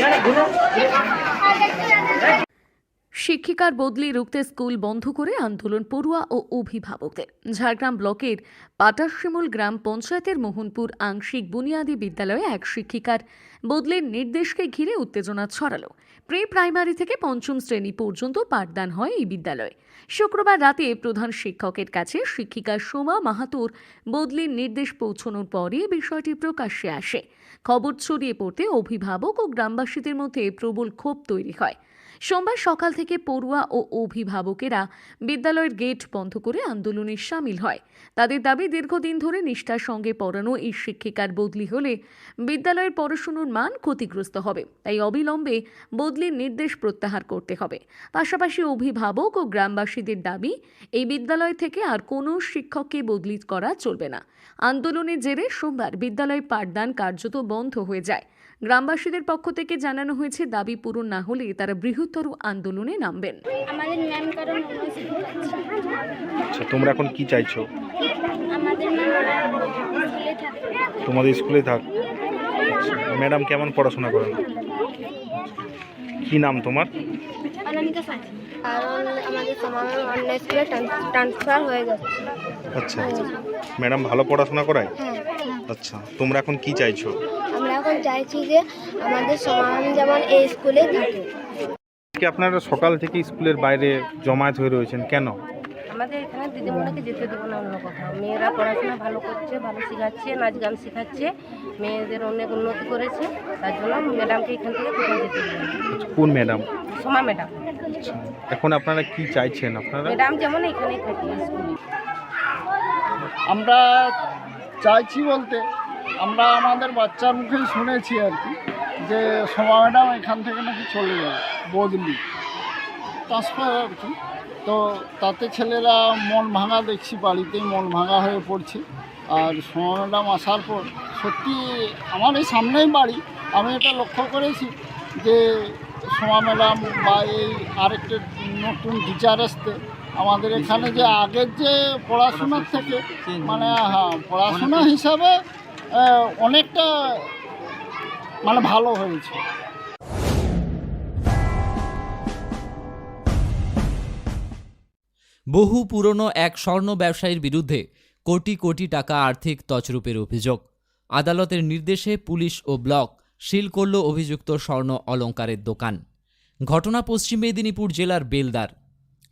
Yani bunu... শিক্ষিকার বদলি রুখতে স্কুল বন্ধ করে আন্দোলন পড়ুয়া ও অভিভাবকদের। ঝাড়গ্রাম ব্লকের পাটাশিমুল গ্রাম পঞ্চায়েতের মোহনপুর আংশিক বুনিয়াদী বিদ্যালয়ে এক শিক্ষিকার বদলির নির্দেশকে ঘিরে উত্তেজনা ছড়ালো। প্রি প্রাইমারি থেকে পঞ্চম শ্রেণি পর্যন্ত পাঠদান হয় এই বিদ্যালয়ে। শুক্রবার রাতে প্রধান শিক্ষকের কাছে শিক্ষিকা সোমা মাহাতুর বদলির নির্দেশ পৌঁছানোর পরে বিষয়টি প্রকাশ্যে আসে। খবর ছড়িয়ে পড়তে অভিভাবক ও গ্রামবাসীদের মধ্যে প্রবল ক্ষোভ তৈরি হয়। সোমবার সকাল থেকে পড়ুয়া ও অভিভাবকেরা বিদ্যালয়ের গেট বন্ধ করে আন্দোলনে সামিল হয়। তাদের দাবি, দীর্ঘদিন ধরে নিষ্ঠার সঙ্গে পড়ানো এই শিক্ষিকার বদলি হলে বিদ্যালয়ের পড়াশুনোর মান ক্ষতিগ্রস্ত হবে। তাই অবিলম্বে বদলির নির্দেশ প্রত্যাহার করতে হবে। পাশাপাশি অভিভাবক ও গ্রামবাসীদের দাবি, এই বিদ্যালয় থেকে আর কোনো শিক্ষককে বদলি করা চলবে না। আন্দোলনের জেরে সোমবার বিদ্যালয় পাঠদান কার্যত বন্ধ হয়ে যায়। গ্রামবাসীদের পক্ষ থেকে জানানো হয়েছে দাবি পূরণ না হলে তারা বৃহত্তর আন্দোলনে নামবেন। আমাদের ম্যাম কারণ আচ্ছা তোমরা এখন কি চাইছো? আমাদের ম্যাম স্কুলে থাকে তোমাদের স্কুলে থাক। আচ্ছা, ম্যাডাম কেমন পড়াশোনা করেন? কি নাম তোমার? অনামিকা কারণ আমাদের সমাজ অন্য স্কুলে ট্রান্সফার হয়ে যাচ্ছে আচ্ছা। ম্যাডাম ভালো পড়াশোনা করায়? হ্যাঁ। আচ্ছা তোমরা এখন কি চাইছো? এখন চাইছি যে আমাদের সমান যেমন এই স্কুলে থাকে। কি আপনারা সকাল থেকে স্কুলের বাইরে জমায়েত হয়ে রয়েছেন? কেন? আমাদের এখানে দিদিমণিকে যেতে দেবো না অন্য কোথাও। মেয়েরা পড়াশোনা ভালো করছে ভালো শেখাচ্ছে নাচ গান শেখাচ্ছে মেয়েদের অনেক উন্নতি করেছে তার জন্য ম্যাডামকে এখান থেকে কোথাও যেতে দেবো কোন ম্যাডাম? সোমা ম্যাডাম। আচ্ছা এখন আপনারা কি চাইছেন আপনারা? ম্যাডাম যেমন এখানেই থাকে স্কুলে। আমরা চাইছি বলতে আমরা আমাদের বাচ্চার মুখেই শুনেছি আর কি, যে সোমা ম্যাডাম এখান থেকে নাকি চলে যাবে বদলি। ট্রান্সফার আর কি, তো তাতে ছেলেরা মন ভাঙা দেখছি, বাড়িতেই মন ভাঙা হয়ে পড়ছে। আর সোমা ম্যাডাম আসার পর সত্যি আমার এই সামনেই বাড়ি, আমি এটা লক্ষ্য করেছি যে সোমা ম্যাডাম বা এই আরেকটা নতুন টিচার আসতে, আমাদের এখানে যে আগের যে পড়াশোনার থেকে মানে হ্যাঁ পড়াশোনা হিসাবে অনেকটা মানে ভালো হয়েছে। বহু পুরনো এক স্বর্ণ ব্যবসায়ীর বিরুদ্ধে কোটি কোটি টাকা আর্থিক তছরূপের অভিযোগ। আদালতের নির্দেশে পুলিশ ও ব্লক সিল করল অভিযুক্ত স্বর্ণ অলংকারের দোকান। ঘটনা পশ্চিম মেদিনীপুর জেলার বেলদার।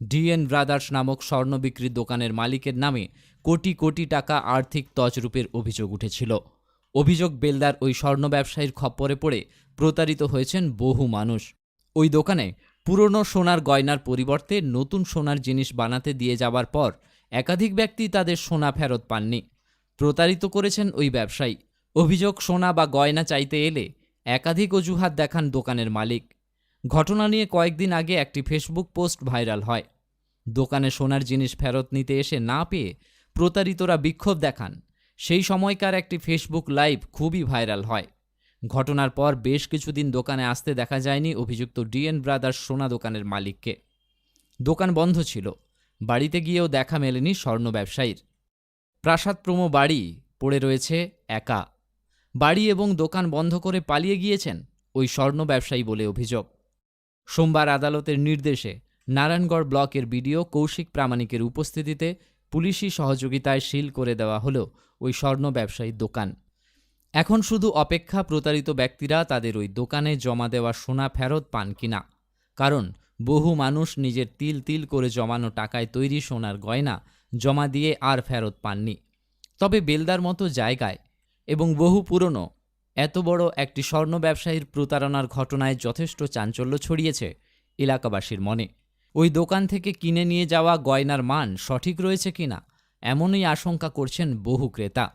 ডিএন ব্রাদার্স নামক স্বর্ণ বিক্রির দোকানের মালিকের নামে কোটি কোটি টাকা আর্থিক তছরূপের অভিযোগ উঠেছিল। অভিযোগ, বেলদার ওই স্বর্ণ ব্যবসায়ীর খপ্পরে পড়ে প্রতারিত হয়েছেন বহু মানুষ। ওই দোকানে পুরনো সোনার গয়নার পরিবর্তে নতুন সোনার জিনিস বানাতে দিয়ে যাবার পর একাধিক ব্যক্তি তাদের সোনা ফেরত পাননি। প্রতারিত করেছেন ওই ব্যবসায়ী। অভিযোগ, সোনা বা গয়না চাইতে এলে একাধিক অজুহাত দেখান দোকানের মালিক। ঘটনা নিয়ে কয়েকদিন আগে একটি ফেসবুক পোস্ট ভাইরাল হয়। দোকানে সোনার জিনিস ফেরত নিতে এসে না পেয়ে প্রতারিতরা বিক্ষোভ দেখান। সেই সময়কার একটি ফেসবুক লাইভ খুবই ভাইরাল হয়। ঘটনার পর বেশ কিছুদিন দোকানে আসতে দেখা যায়নি অভিযুক্ত ডিএন ব্রাদার্স সোনা দোকানের মালিককে। দোকান বন্ধ ছিল। বাড়িতে গিয়েও দেখা মেলেনি স্বর্ণ ব্যবসায়ীর। প্রাসাদ প্রমো বাড়ি পড়ে রয়েছে একা। বাড়ি এবং দোকান বন্ধ করে পালিয়ে গিয়েছেন ওই স্বর্ণ ব্যবসায়ী বলে অভিযোগ। সোমবার আদালতের নির্দেশে নারায়ণগড় ব্লকের বিডিও কৌশিক প্রামাণিকের উপস্থিতিতে পুলিশি সহযোগিতায় সিল করে দেওয়া হলো ওই স্বর্ণ ব্যবসায়ীর দোকান। এখন শুধু অপেক্ষা প্রতারিত ব্যক্তিরা তাদের ওই দোকানে জমা দেওয়া সোনা ফেরত পান কিনা। কারণ বহু মানুষ নিজের তিল তিল করে জমানো টাকায় তৈরি সোনার গয়না জমা দিয়ে আর ফেরত পাননি। তবে বেলদার মতো জায়গায় এবং বহু পুরনো, এত বড় একটি স্বর্ণ ব্যবসায়ীর প্রতারণার ঘটনায় যথেষ্ট চাঞ্চল্য ছড়িয়েছে এলাকাবাসীর মনে। ওই দোকান থেকে কিনে নিয়ে যাওয়া গয়নার মান সঠিক রয়েছে কিনা এমনই আশঙ্কা করছেন বহু ক্রেতা।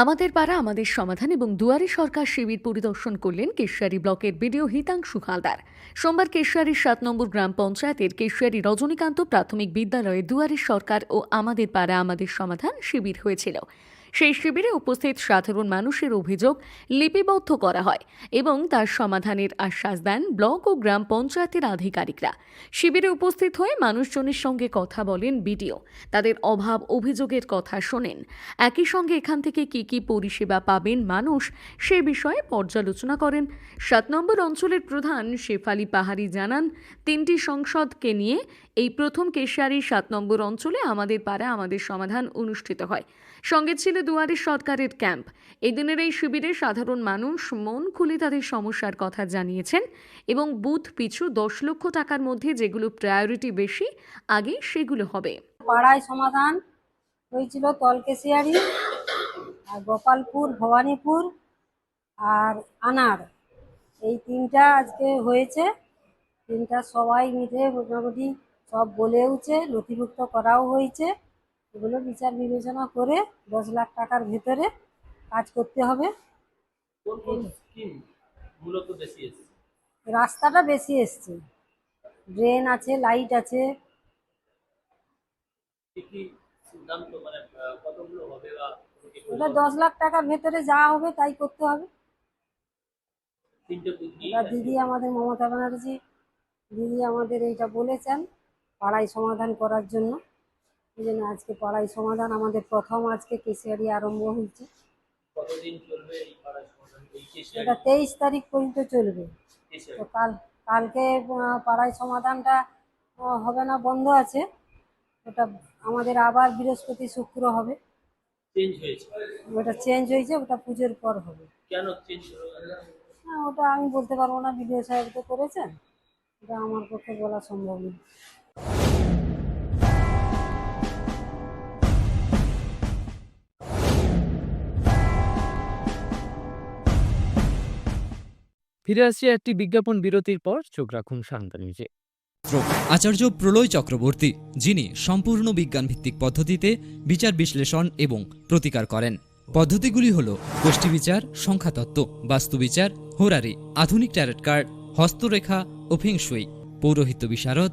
আমাদের পাড়া, আমাদের সমাধান এবং দুয়ারে সরকার শিবির পরিদর্শন করলেন কেশিয়ারি ব্লকের বিডিও হিতাংশু হালদার। সোমবার কেশিয়ারির সাত নম্বর গ্রাম পঞ্চায়েতের কেশিয়ারি রজনীকান্ত প্রাথমিক বিদ্যালয়ে দুয়ারে সরকার ও আমাদের পাড়া, আমাদের সমাধান শিবির হয়েছিল। সেই শিবিরে উপস্থিত সাধারণ মানুষের অভিযোগ লিপিবদ্ধ করা হয় এবং তার সমাধানের আশ্বাস দেন ব্লক ও গ্রাম পঞ্চায়েতের আধিকারিকরা। শিবিরে উপস্থিত হয়ে মানুষজনের সঙ্গে কথা বলেন বিডিও। তাদের অভাব অভিযোগের কথা শোনেন। একই সঙ্গে এখান থেকে কি কি পরিষেবা পাবেন মানুষ সে বিষয়ে পর্যালোচনা করেন। সাত নম্বর অঞ্চলের প্রধান শেফালি পাহাড়ি জানান, তিনটি সংসদকে নিয়ে এই প্রথম কেশিয়ারির সাত নম্বর অঞ্চলে আমাদের পাড়া আমাদের সমাধান অনুষ্ঠিত হয়। সঙ্গে ছিল দুয়ারে সরকারের ক্যাম্প। এদিনের এই শিবিরে সাধারণ মানুষ মন খুলে তাদের সমস্যার কথা জানিয়েছেন এবং বুথ পিছু দশ লক্ষ টাকার মধ্যে যেগুলো প্রায়োরিটি বেশি, আগে সেগুলো হবে। পাড়ায় সমাধান হয়েছিল তলকেশিয়ারি আর গোপালপুর, ভবানীপুর আর আনার। এই তিনটা আজকে হয়েছে। তিনটা সবাই মিলে মোটামুটি সব বলেওছে নথিভুক্ত করাও হয়েছে। এগুলো বিচার বিবেচনা করে দশ লাখ টাকার ভেতরে কাজ করতে হবে। রাস্তাটা বেশি এসছে। ড্রেন আছে লাইট আছে। মানে ওটা দশ লাখ টাকার ভেতরে যা হবে তাই করতে হবে। দিদি আমাদের মমতা ব্যানার্জি দিদি আমাদের এইটা বলেছেন। পাড়ায় সমাধান করার জন্য। এই জন্য আজকে পাড়ায় সমাধান আমাদের প্রথম আজকে কেশিয়ারি আরম্ভ হয়েছে। এটা তেইশ তারিখ পর্যন্ত চলবে। তো কাল কালকে পাড়ায় সমাধানটা হবে না বন্ধ আছে। ওটা আমাদের আবার বৃহস্পতি শুক্র হবে। চেঞ্জ হয়েছে? ওটা চেঞ্জ হয়েছে ওটা পুজোর পর হবে। কেন চেঞ্জ হ্যাঁ ওটা আমি বলতে পারব না বিডিও সাহেব তো করেছেন। এটা আমার পক্ষে বলা সম্ভব না ফিরে আসছি একটি বিজ্ঞাপন বিরতির পর। চোখ রাখুন নিউজে। আচার্য প্রলয় চক্রবর্তী, যিনি সম্পূর্ণ বিজ্ঞানভিত্তিক পদ্ধতিতে বিচার বিশ্লেষণ এবং প্রতিকার করেন। পদ্ধতিগুলি হল গোষ্ঠী বিচার, সংখ্যাতত্ত্ব বাস্তুবিচার হোরারি, আধুনিক ট্যারেট কার্ড, হস্তরেখা ও ফেংশুই পৌরোহিত্য বিশারদ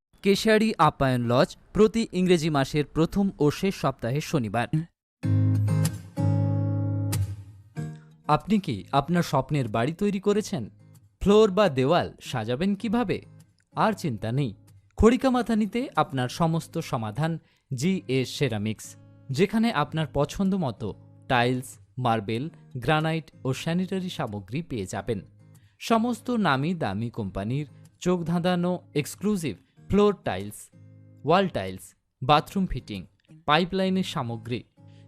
কেশিয়ারি আপ্যায়ন লজ প্রতি ইংরেজি মাসের প্রথম ও শেষ সপ্তাহে শনিবার। আপনি কি আপনার স্বপ্নের বাড়ি তৈরি করেছেন? ফ্লোর বা দেওয়াল সাজাবেন কীভাবে? আর চিন্তা নেই। খড়িকা মাথানিতে আপনার সমস্ত সমাধান জি এ সেরামিক্স, যেখানে আপনার পছন্দ মতো টাইলস, মার্বেল, গ্রানাইট ও স্যানিটারি সামগ্রী পেয়ে যাবেন। সমস্ত নামি দামি কোম্পানির চোখ ধাঁধানো exclusive floor tiles, wall tiles, bathroom fitting, পাইপলাইনের সামগ্রী,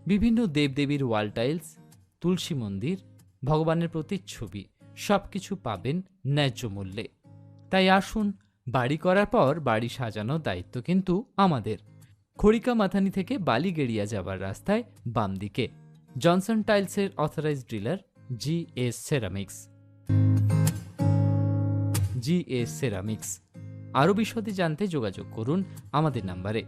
বিভিন্ন দেবদেবীর ওয়াল টাইলস, তুলসী মন্দির, ভগবানের প্রতিচ্ছবি সব কিছু পাবেন ন্যায্য মূল্যে। তাই আসুন, বাড়ি করার পর বাড়ি সাজানোর দায়িত্ব কিন্তু আমাদের। খড়িকা মাথানি থেকে বালিগেড়িয়া যাবার রাস্তায় বাম দিকে জনসন টাইলসের authorize dealer G S ceramics. G S ceramics. আরও বিশদে জানতে যোগাযোগ করুন আমাদের নাম্বারে।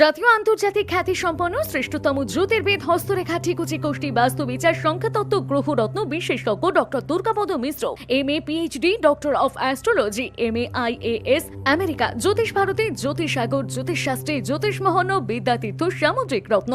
জাতীয় আন্তর্জাতিক খ্যাতি সম্পন্ন শ্রেষ্ঠতম জ্যোতির্বিদ হস্তরেখা ঠিকুচি কোষ্ঠী বাস্তু বিচার সংখ্যাতত্ত্ব গ্রহরত্ন বিশেষজ্ঞ doctor Durgapada Mishra M A PhD, doctor of astrology M A I A S America, জ্যোতিষ ভারতী, জ্যোতিষাগর, জ্যোতিষশাস্ত্রী জ্যোতিষমোহন বিদ্যাতীর্থ, সামুদ্রিক রত্ন।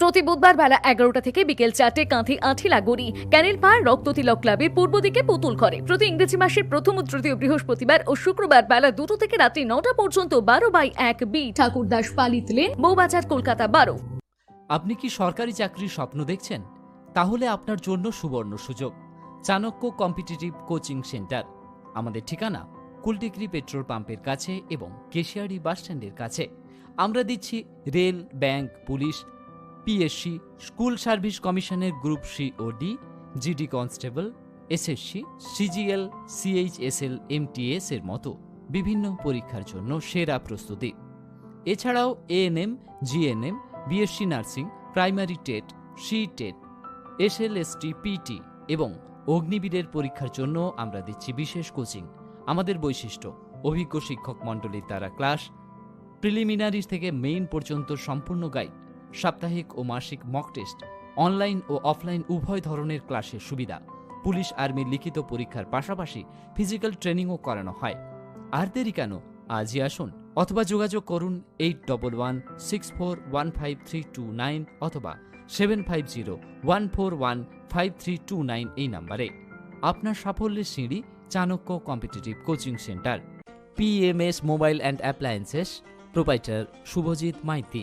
প্রতি বুধবার বেলা এগারোটা থেকে বিকেল চারটে কাঁথি আঠিলা গড়ি ক্যানেল পাড় রক্ততিলক ক্লাবের পূর্ব দিকে পুতুল করে প্রতি ইংরেজি মাসের প্রথম ও তৃতীয় বৃহস্পতিবার ও শুক্রবার বেলা দুটো থেকে রাত্রি নটা পর্যন্ত বারো বাই এক বি। ঠাকুরদাস পালিত লেন বৌবাজার কলকাতা বারো। আপনি কি সরকারি চাকরির স্বপ্ন দেখছেন? তাহলে আপনার জন্য সুবর্ণ সুযোগ। Chanakya competitive coaching centre. আমাদের ঠিকানা কুলটিকরি পেট্রোল পাম্পের কাছে এবং কেশিয়ারি বাসস্ট্যান্ডের কাছে। আমরা দিচ্ছি rail bank police PSC, school service commission group C ও D, GD constable, SSC, CGL, CHSL, MTS এর মতো বিভিন্ন পরীক্ষার জন্য সেরা প্রস্তুতি। এছাড়াও ANM, GNM, BSc nursing, primary TET, C TET, SLST, PT এবং অগ্নিবীরের পরীক্ষার জন্য আমরা দিচ্ছি বিশেষ কোচিং। আমাদের বৈশিষ্ট্য, অভিজ্ঞ শিক্ষক মণ্ডলীর দ্বারা ক্লাস প্রিলিমিনারি থেকে মেইন পর্যন্ত সম্পূর্ণ গাইড। সাপ্তাহিক ও মাসিক মক টেস্ট অনলাইন ও অফলাইন উভয় ধরনের ক্লাসের সুবিধা। পুলিশ আর্মির লিখিত পরীক্ষার পাশাপাশি ফিজিক্যাল ট্রেনিংও করানো হয়। আর দেরি কেন? আজই আসুন অথবা যোগাযোগ করুন eight double one six four one five three two nine অথবা seven five zero one four one five three two nine এই নাম্বারে। আপনার সাফল্যের সিঁড়ি Chanakya competitive coaching centre PMS mobile and appliances proprietor Subhajit Maity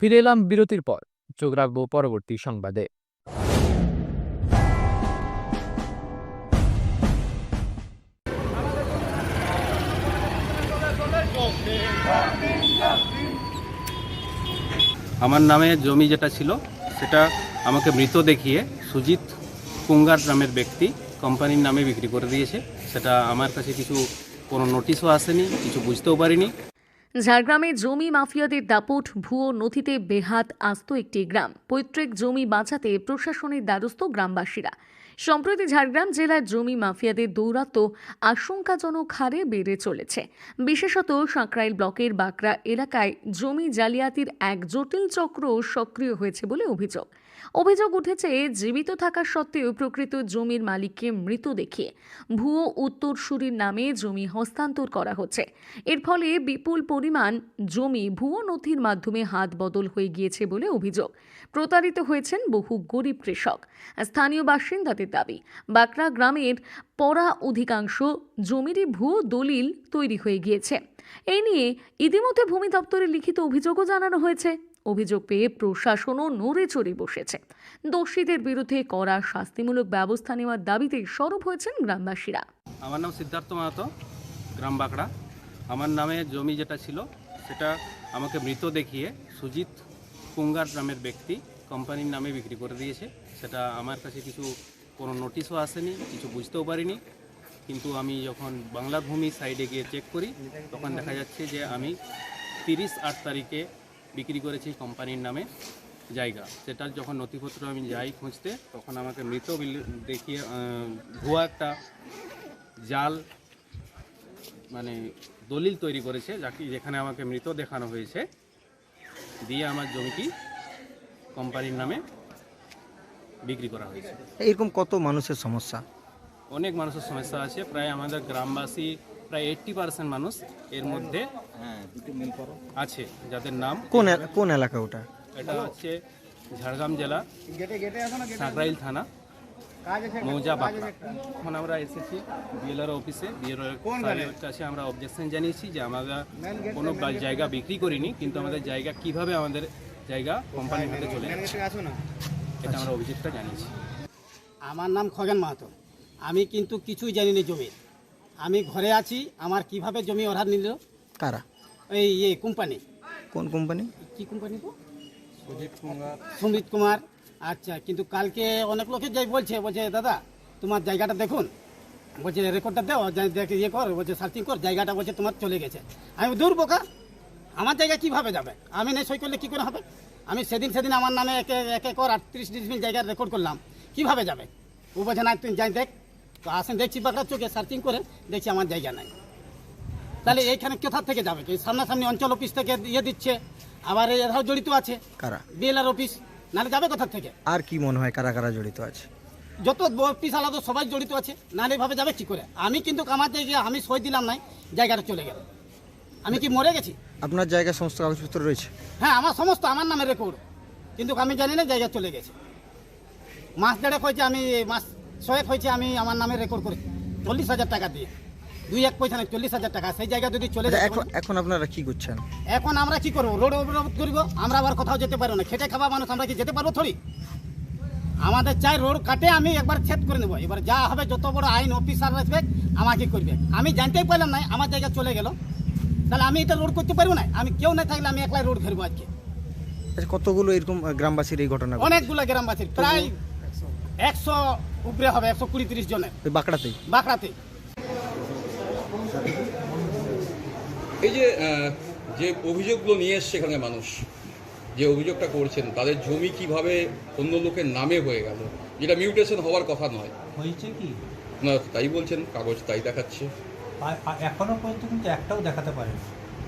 ফিরে এলাম বিরতির পর। চোখ রাখব পরবর্তী সংবাদে। আমার নামে জমি যেটা ছিল, সেটা আমাকে মৃত দেখিয়ে সুজিত কুঙ্গার নামের ব্যক্তি কোম্পানির নামে বিক্রি করে দিয়েছে। সেটা আমার কাছে কিছু কোনো নোটিশও আসেনি, কিছু বুঝতেও পারিনি। ঝাড়গ্রামে জমি মাফিয়াদের দাপট, ভুয়ো নথিতে বেহাত, আস্ত একটি গ্রাম। পৈতৃক জমি বাঁচাতে প্রশাসনের দ্বারস্থ গ্রামবাসীরা। সম্প্রতি ঝাড়গ্রাম জেলার জমি মাফিয়াদের দৌরাত্ম আশঙ্কাজনক হারে বেড়ে চলেছে। বিশেষত সাঁকরাইল ব্লকের বাঁকড়া এলাকায় জমি জালিয়াতির এক জটিল চক্র সক্রিয় হয়েছে বলে অভিযোগ। অভিযোগ উঠেছে, জীবিত থাকা সত্ত্বেও প্রকৃত জমির মালিককে মৃত দেখিয়ে ভুয়ো উত্তরসূরির নামে জমি হস্তান্তর করা হচ্ছে। এর ফলে বিপুল পরিমাণ জমি ভুয়ো নথির মাধ্যমে হাত বদল হয়ে গিয়েছে বলে অভিযোগ। প্রতারিত হয়েছেন বহু গরিব কৃষক। স্থানীয় বাসিন্দাদের দাবি বাকরা গ্রামের পড়া অধিকাংশ জমিরই ভুয়ো দলিল তৈরি হয়ে গিয়েছে। এই নিয়ে ইতিমধ্যে ভূমি দপ্তরে লিখিত অভিযোগও জানানো হয়েছে। অভিযোগ পেয়ে প্রশাসনও নড়ে চড়ে বসেছে। দোষীদের বিরুদ্ধে কড়া শাস্তিমূলক ব্যবস্থা নেওয়ার দাবিতে সরব হয়েছেন গ্রামবাসীরা। আমার নাম সিদ্ধার্থ মাহাতো, গ্রাম বাঁকড়া। আমার নামে জমি যেটা ছিল, সেটা আমাকে মৃত দেখিয়ে সুজিত কুঙ্গার নামের ব্যক্তি কোম্পানির নামে বিক্রি করে দিয়েছে। সেটা আমার কাছে কিছু, কোনো নোটিশও আসেনি, কিছু বুঝতেও পারিনি। কিন্তু আমি যখন বাংলার ভূমি সাইডে গিয়ে চেক করি, তখন দেখা যাচ্ছে যে আমি তিরিশ আট তারিখে বিক্রি করেছি কোম্পানির নামে জায়গা। সেটার যখন নথিপত্র আমি যাই খুঁজতে তখন আমাকে মৃত দেখিয়ে ভুয়া একটা জাল মানে দলিল তৈরি করেছে যাকে যেখানে আমাকে মৃত দেখানো হয়েছে। দিয়ে আমার জমিটি কোম্পানির নামে বিক্রি করা হয়েছে। এরকম কত মানুষের সমস্যা? অনেক মানুষের সমস্যা আছে। প্রায় আমাদের গ্রামবাসী প্রায় এইট্টি পার্সেন্ট মানুষ এর মধ্যে আছে যাদের নাম কোন কোন এলাকা ওটা? এটা হচ্ছে ঝাড়গ্রাম জেলা সাঁকরাইল থানা মৌজা বাঁকড়া। এখন আমরা এসেছি বিএলআর অফিসে বিএলআর কাছে আমরা অবজেকশন জানিয়েছি যে আমরা কোনো জায়গা বিক্রি করিনি কিন্তু আমাদের জায়গা কীভাবে আমাদের জায়গা কোম্পানির হাতে চলে এটা আমরা অভিযোগটা জানিয়েছি। আমার নাম খগেন মাহাতো। আমি কিন্তু কিছুই জানি না জমির। আমি ঘরে আছি আমার কীভাবে জমি অর্ডার নিল? কারা? এই ইয়ে কোম্পানি। কোন কোম্পানি? কি কোম্পানি তো সুমিত কুমার। আচ্ছা কিন্তু কালকে অনেক লোকে যাই বলছে বলছে দাদা তোমার জায়গাটা দেখুন। বলছে রেকর্ডটা দাও দেখ ইয়ে কর বলছে সার্চিং কর জায়গাটা বলছে তোমার চলে গেছে। আমি দূর বোকা আমার জায়গা কীভাবে যাবে? আমি নেই সই করলে কী করে হবে? আমি সেদিন সেদিন আমার নামে একে এক একর আটত্রিশ ডিসমিল জায়গার রেকর্ড করলাম। কীভাবে যাবে? ও বলছে না তুই যাই দেখ আসেন দেখছি বাঁকড়া চোখে সার্চিং করে দেখছি আমার জায়গা নাই। তাহলে এইখানে কোথা থেকে যাবে? কি সামনাসামনি অঞ্চল অফিস থেকে ইয়ে দিচ্ছে আবার এরাও জড়িত আছে? কারা? বিএলআর অফিস নাহলে যাবে কোথা থেকে? আর কি মনে হয় কারা কারা জড়িত আছে? যত অফিস আলাদা সবাই জড়িত আছে নাহলে এভাবে যাবে কি করে? আমি কিন্তু আমার জায়গায় আমি সই দিলাম নাই জায়গাটা চলে গেল। আমি কি মরে গেছি? আপনার জায়গায় সমস্ত কাগজপত্র রয়েছে? হ্যাঁ আমার সমস্ত আমার নামে রেকর্ড কিন্তু আমি জানি না জায়গা চলে গেছে। মাস দেড়েক হয়েছে আমি মাস ছয়েক হয়েছে আমি আমার নামে রেকর্ড করি চল্লিশ হাজার টাকা দিয়ে। দুই এক পয়সা নেই চল্লিশ হাজার টাকা। সেই জায়গা যদি চলে আচ্ছা, যায় এখন এখন আপনারা কি করছেন? এখন আমরা কি করব? রোড অবরোধ করব আমরা আবার কোথাও যেতে পারব না। খেটে খাওয়া মানুষ আমরা কি যেতে পারব থরি আমাদের চাই রোড কাটে আমি একবার ছেদ করে নেব। এবার যা হবে যত বড় আইন অফিসার আসবে আমাকে করবে। আমি জানতেই পারলাম না আমার জায়গা চলে গেল। তাহলে আমি এটা রোড করতে পারব না? আমি কেউ না থাকলে আমি একলাই রোড ফেরবো আজকে। আচ্ছা কতগুলো এরকম গ্রামবাসীর এই ঘটনা অনেকগুলো গ্রামবাসীর প্রায় একশো উপরে হবে একশো কুড়ি তিরিশ জনের ওই বাঁকড়াতেই বাঁকড়াতে। এই যে যে অভিযোগগুলো নিয়ে এসছে এখানে মানুষ যে অভিযোগটা করছেন তাদের জমি কীভাবে অন্য লোকের নামে হয়ে গেল যেটা মিউটেশন হওয়ার কথা নয়। হয়েছে কি? না তাই বলছেন কাগজ তাই দেখাচ্ছে। এখনও পর্যন্ত কিন্তু একটাও দেখাতে পারে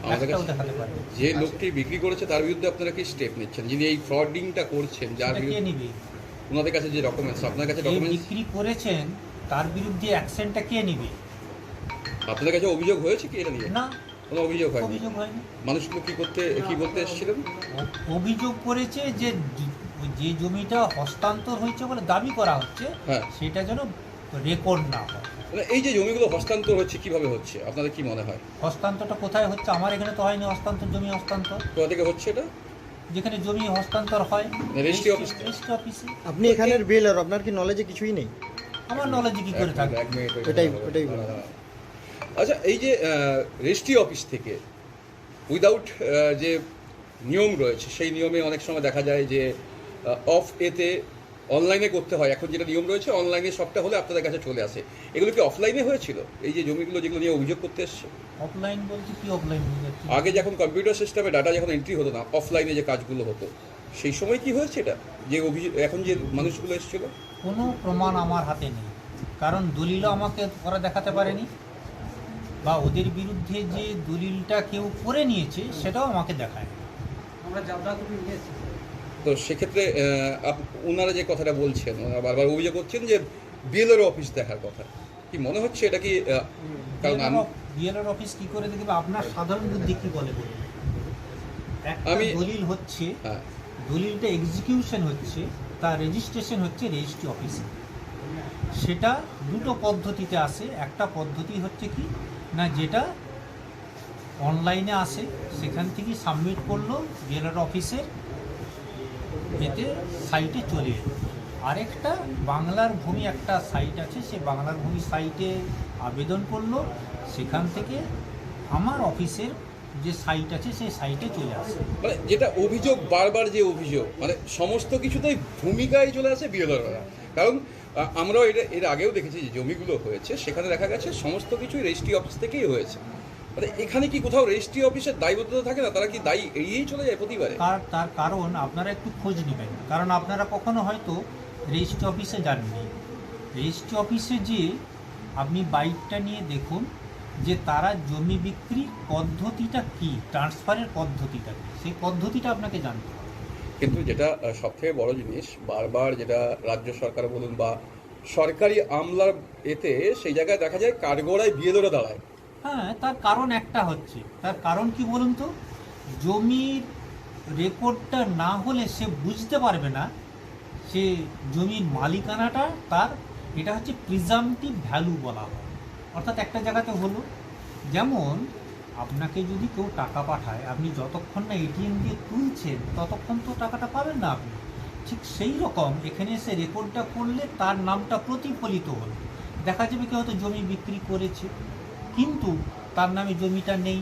আমাদের একটাও কাছে দেখাতে পারে যে লোকটি বিক্রি করেছে তার বিরুদ্ধে আপনারা কি স্টেপ নিচ্ছেন? যিনি এই ফ্রডিংটা করছেন যার বিরুদ্ধে নিবে? ওনাদের কাছে যে ডকুমেন্টস আপনার কাছে ডকুমেন্টস বিক্রি করেছেন তার বিরুদ্ধে অ্যাকশনটা কে নিবে? আপনাদের কাছে অভিযোগ হয়েছে কি এটা নিয়ে? না। কোনো অভিযোগ হয়নি? অভিযোগ হয়নি। মানুষগুলো কি করতে কি বলতে এসেছিলেন? অভিযোগ করেছে যে যে জমিটা হস্তান্তর হয়েছে বলে দাবি করা হচ্ছে হ্যাঁ। সেটা যেন রেকর্ড না হয়। মানে এই যে জমিগুলো হস্তান্তর হচ্ছে কীভাবে হচ্ছে? আপনাদের কি মনে হয়? হস্তান্তরটা কোথায় হচ্ছে? আমার এখানে তো হয়নি হস্তান্তর জমি হস্তান্তর। কোথা থেকে হচ্ছে এটা? যেখানে জমি হস্তান্তর হয়। রেজিস্ট্রি অফিস রেজিস্ট্রি অফিসে আপনি এখানের বিএলআর আপনার কি নলেজে কিছুই নেই? আমার নলেজে কি করে থাকবে? এটাই। এটাই বলা। আচ্ছা এই যে রেজিস্ট্রি অফিস থেকে উইদাউট যে নিয়ম রয়েছে সেই নিয়মে অনেক সময় দেখা যায় যে অফ এতে অনলাইনে করতে হয়। এখন যেটা নিয়ম রয়েছে অনলাইনে সবটা হলে আপনাদের কাছে চলে আসে। এগুলো কি অফলাইনে হয়েছিল? এই যে জমিগুলো যেগুলো নিয়ে অভিযোগ করতে এসছে। অফলাইন বলতে কি অফলাইন হয়ে আগে যখন কম্পিউটার সিস্টেমে ডাটা যখন এন্ট্রি হতো না অফলাইনে যে কাজগুলো হতো সেই সময় কি হয়েছে এটা? যে অভিযোগ এখন যে মানুষগুলো এসেছিল? কোনো প্রমাণ আমার হাতে নেই। কারণ দলিলও আমাকে ওরা দেখাতে পারেনি। বা ওদের বিরুদ্ধে যে দলিলটা কেউ করে নিয়েছে সেটাও আমাকে দেখায় তো সেক্ষেত্রে ওনারা যে কথাটা বলছেন ওনারা বারবার অভিযোগ করছেন যে বিএলআর অফিস দেখার কথা। কি মনে হচ্ছে এটা কি কারণ আমি বিএলআর অফিস কি করে দেখবে? আপনার সাধারণ বুদ্ধি কি বলে বলুন? আমি- দলিল হচ্ছে হ্যাঁ। দলিলটা এক্সিকিউশন হচ্ছে তার রেজিস্ট্রেশন হচ্ছে রেজিস্ট্রি অফিসে সেটা দুটো পদ্ধতিতে আসে। একটা পদ্ধতি হচ্ছে কি না যেটা অনলাইনে আসে সেখান থেকে সাবমিট করল বিএলআর অফিসের এতে সাইটে চলে এলো। আরেকটা বাংলার ভূমি একটা সাইট আছে, সে বাংলার ভূমি সাইটে আবেদন করল। সেখান থেকে আমার অফিসের যে সাইট আছে সেই সাইটে চলে আসে। মানে যেটা অভিযোগ, বারবার যে অভিযোগ মানে সমস্ত কিছুতেই ভূমিকায় চলে আসে বিএলআররা কারণ আমরাও এটা, এর আগেও দেখেছি যে জমিগুলো হয়েছে, সেখানে দেখা গেছে সমস্ত কিছুই রেজিস্ট্রি অফিস থেকেই হয়েছে। মানে এখানে কি কোথাও রেজিস্ট্রি অফিসের দায়বদ্ধতা থাকে না? তারা কি দায়ী এড়িয়েই চলে যায় প্রতিবারে? তার তার কারণ আপনারা একটু খোঁজ নেবেন। কারণ আপনারা কখনো হয়তো রেজিস্ট্রি অফিসে যাননি। রেজিস্ট্রি অফিসে যে আপনি বাইকটা নিয়ে দেখুন যে তারা জমি বিক্রির পদ্ধতিটা কি ট্রান্সফারের পদ্ধতিটা কি সেই পদ্ধতিটা আপনাকে জানতে হবে। কিন্তু যেটা সব থেকে বড় জিনিস বারবার যেটা রাজ্য সরকার বলুন বা সরকারি আমলার এতে সেই জায়গায় দেখা যায় কাঠগড়ায় বিএলওরা দাঁড়ায়। হ্যাঁ তার কারণ একটা হচ্ছে। তার কারণ কি বলুন তো? জমির রেকর্ডটা না হলে সে বুঝতে পারবে না সে জমির মালিকানাটা তার, এটা হচ্ছে প্রিজামটিভ ভ্যালু বলা হয়। অর্থাৎ একটা জায়গাতে হলো, যেমন আপনাকে যদি কেউ টাকা পাঠায়, আপনি যতক্ষণ না এটিএম দিয়ে তুলছেন, ততক্ষণ তো টাকাটা পাবেন না আপনি। ঠিক সেই রকম এখানে এসে রেকর্ডটা করলে তার নামটা প্রতিফলিত হলো। দেখা যাবে কি হয়তো জমি বিক্রি করেছে। কিন্তু তার নামে জমিটা নেই।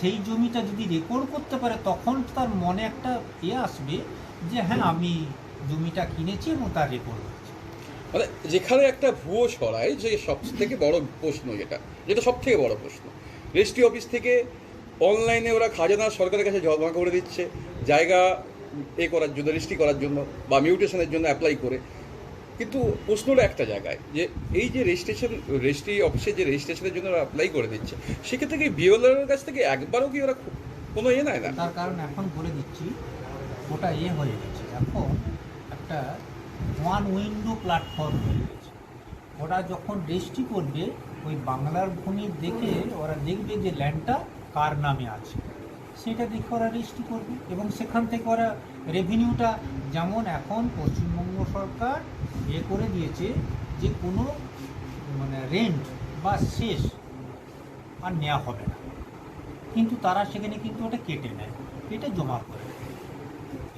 সেই জমিটা যদি রেকর্ড করতে পারে, তখন তার মনে একটা এ আসবে যে হ্যাঁ আমি জমিটা কিনেছি এবং তার রেকর্ড মানে যেখানে একটা ভুয়ো ছড়ায়, যে সব থেকে বড় প্রশ্ন যেটা যেটা সব থেকে বড় প্রশ্ন। রেজিস্ট্রি অফিস থেকে অনলাইনে ওরা খাজানা সরকারের কাছে জমা করে দিচ্ছে, জায়গা এ করার জন্য রেজিস্ট্রি করার জন্য বা মিউটেশনের জন্য অ্যাপ্লাই করে। কিন্তু প্রশ্নটা একটা জায়গায় যে এই যে রেজিস্ট্রেশন রেজিস্ট্রি অফিসে যে রেজিস্ট্রেশনের জন্য ওরা অ্যাপ্লাই করে দিচ্ছে, সেক্ষেত্রে কি বিওলারের কাছ থেকে একবারও কি ওরা কোনো ইয়ে নেয় না? তার কারণ এখন বলে দিচ্ছি ওটা ইয়ে হয়ে গেছে। এখন একটা ওয়ান উইন্ডো প্ল্যাটফর্ম হয়ে গেছে। ওরা যখন রেজিস্ট্রি করবে, ওই বাংলার ভূমি দেখে ওরা দেখবে যে ল্যান্ডটা কার নামে আছে। সেটা দেখে ওরা রেজিস্ট্রি করবে এবং সেখান থেকে ওরা রেভিনিউটা যেমন এখন পশ্চিমবঙ্গ সরকার এ করে দিয়েছে যে কোনো মানে রেন্ট বা শেষ আর নেওয়া হবে না। কিন্তু তারা সেখানে কিন্তু ওটা কেটে নেয়, কেটে জমা করে।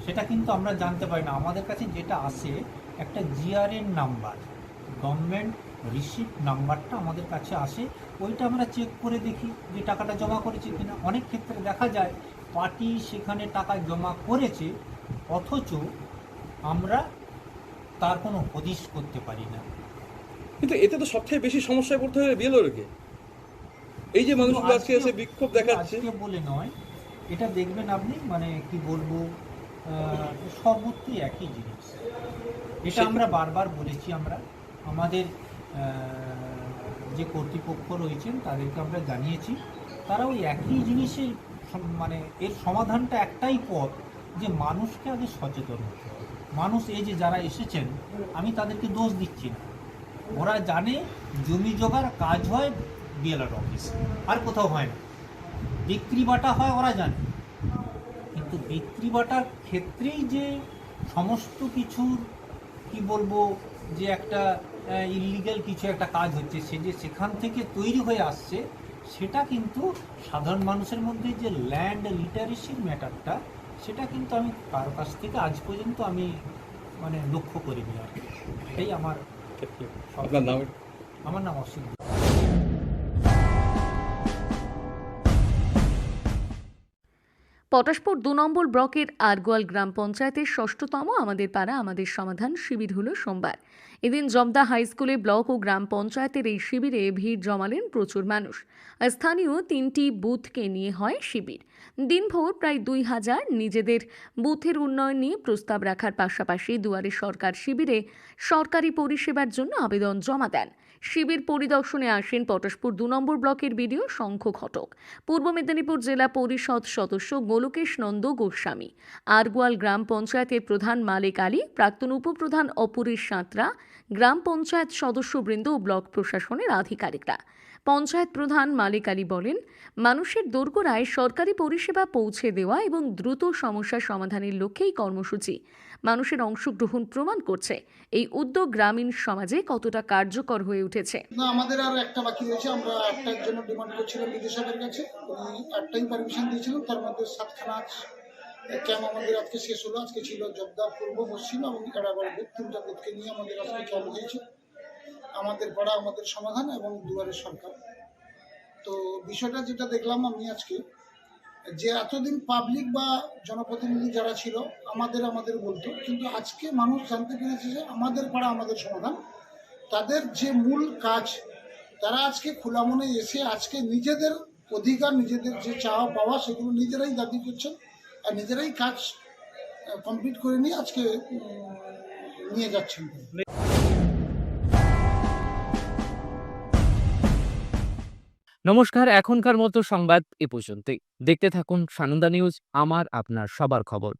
সেটা কিন্তু আমরা জানতে পারি না। আমাদের কাছে যেটা আসে একটা জিআরএন নাম্বার গভর্নমেন্ট রিসিপ্ট নাম্বারটা আমাদের কাছে আসে। ওইটা আমরা চেক করে দেখি যে টাকাটা জমা করেছে কিনা। অনেক ক্ষেত্রে দেখা যায় পার্টি সেখানে টাকা জমা করেছে, অথচ আমরা তার কোনো হদিশ করতে পারি না। কিন্তু এতে তো সবথেকে বেশি সমস্যায় পড়তে হবে বিএলওরকে। এই যে মানুষগুলো আজকে এসে বিক্ষোভ দেখাচ্ছে। আজকে বলে নয় এটা দেখবেন আপনি মানে কি বলব সর্বত্রই একই জিনিস। এটা আমরা বারবার বলেছি আমরা। আমাদের যে কর্তৃপক্ষ রয়েছেন তাদেরকে আমরা জানিয়েছি। তারা ওই একই জিনিসের মানে এর সমাধানটা একটাই পথ যে মানুষকে আগে সচেতন হতে হবে। মানুষ এই যে যারা এসেছেন, আমি তাদেরকে দোষ দিচ্ছি না। ওরা জানে জমি জোগার কাজ হয় বিএলআর অফিস, আর কোথাও হয় না। বিক্রি বাটা হয় ওরা জানে। কিন্তু বিক্রি বাটার ক্ষেত্রেই যে সমস্ত কিছুর, কি বলব, যে একটা ইলিগাল কিছু একটা কাজ হচ্ছে, সে যে সেখান থেকে তৈরি হয়ে আসছে, সেটা কিন্তু সাধারণ মানুষের মধ্যে যে ল্যান্ড লিটারেসির ম্যাটারটা সেটা কিন্তু আমি কারও কাছ থেকে আজ পর্যন্ত আমি মানে লক্ষ্য করিনি আর কি। এটাই আমার আপনার নাম আমার নাম অসীম পটাশপুর দু নম্বর ব্লকের আরগোয়াল গ্রাম পঞ্চায়েতের ষষ্ঠতম আমাদের পাড়া, আমাদের সমাধান শিবির হলো সোমবার। এদিন জমদা হাই স্কুলে ব্লক ও গ্রাম পঞ্চায়েতের এই শিবিরে ভিড় জমালেন প্রচুর মানুষ। স্থানীয় তিনটি বুথকে নিয়ে হয় শিবির। দিনভর প্রায় দুই হাজার নিজেদের বুথের উন্নয়ন নিয়ে প্রস্তাব রাখার পাশাপাশি দুয়ারে সরকার শিবিরে সরকারি পরিষেবার জন্য আবেদন জমা দেন। শিবির পরিদর্শনে আসেন পটাশপুর দু নম্বর ব্লকের বিডিও শঙ্খ ঘটক। পূর্ব মেদিনীপুর জেলা পরিষদ সদস্য গোলকেশ নন্দ গোস্বামী। আরগোয়াল গ্রাম পঞ্চায়েতের প্রধান মালিক আলী, প্রাক্তন উপপ্রধান অপরেশ সাঁতরা, গ্রাম পঞ্চায়েত সদস্যবৃন্দ ও ব্লক প্রশাসনের আধিকারিকরা। পঞ্চায়েত প্রধান মালিক আলী বলেন, মানুষের দোরগোড়ায় সরকারি পরিষেবা পৌঁছে দেওয়া এবং দ্রুত সমস্যা সমাধানের লক্ষ্যেই কর্মসূচি। মানুষের অংশগ্রহণ প্রমাণ করছে। এই উদ্যোগ গ্রামীণ সমাজে কতটা কার্যকর হয়ে উঠেছে? না, আমাদের আর একটা বাকি রয়েছে। আমরা একটার জন্য ডিমান্ড করছিলাম বিদেশকের কাছে। একটাই পারমিশন দিয়েছিলেন তার মধ্যে সাতখানা ক্যাম্প আমাদের আজকে শেষ হলো। আজকে ছিল জবদা পূর্ব পশ্চিম এবং এড়াগড় বুথ তিনটা বুথকে নিয়ে আমাদের আজকে ক্যাম্প হয়েছে। আমাদের পাড়া, আমাদের সমাধান এবং দুয়ারের সরকার। তো বিষয়টা যেটা দেখলাম আমি আজকে যে এতদিন পাবলিক বা জনপ্রতিনিধি যারা ছিল, আমাদের আমাদের বলতো, কিন্তু আজকে মানুষ জানতে পেরেছে যে আমাদের পাড়া আমাদের সমাধান। তাদের যে মূল কাজ, তারা আজকে খোলা মনে এসে আজকে নিজেদের অধিকার, নিজেদের যে চাওয়া পাওয়া, সেগুলো নিজেরাই দাবি করছেন আর নিজেরাই কাজ কমপ্লিট করে নিয়ে আজকে নিয়ে যাচ্ছেন। নমস্কার এখনকার মতো সংবাদ এ পর্যন্তই। দেখতে থাকুন সানন্দা নিউজ আমার আপনার সবার খবর।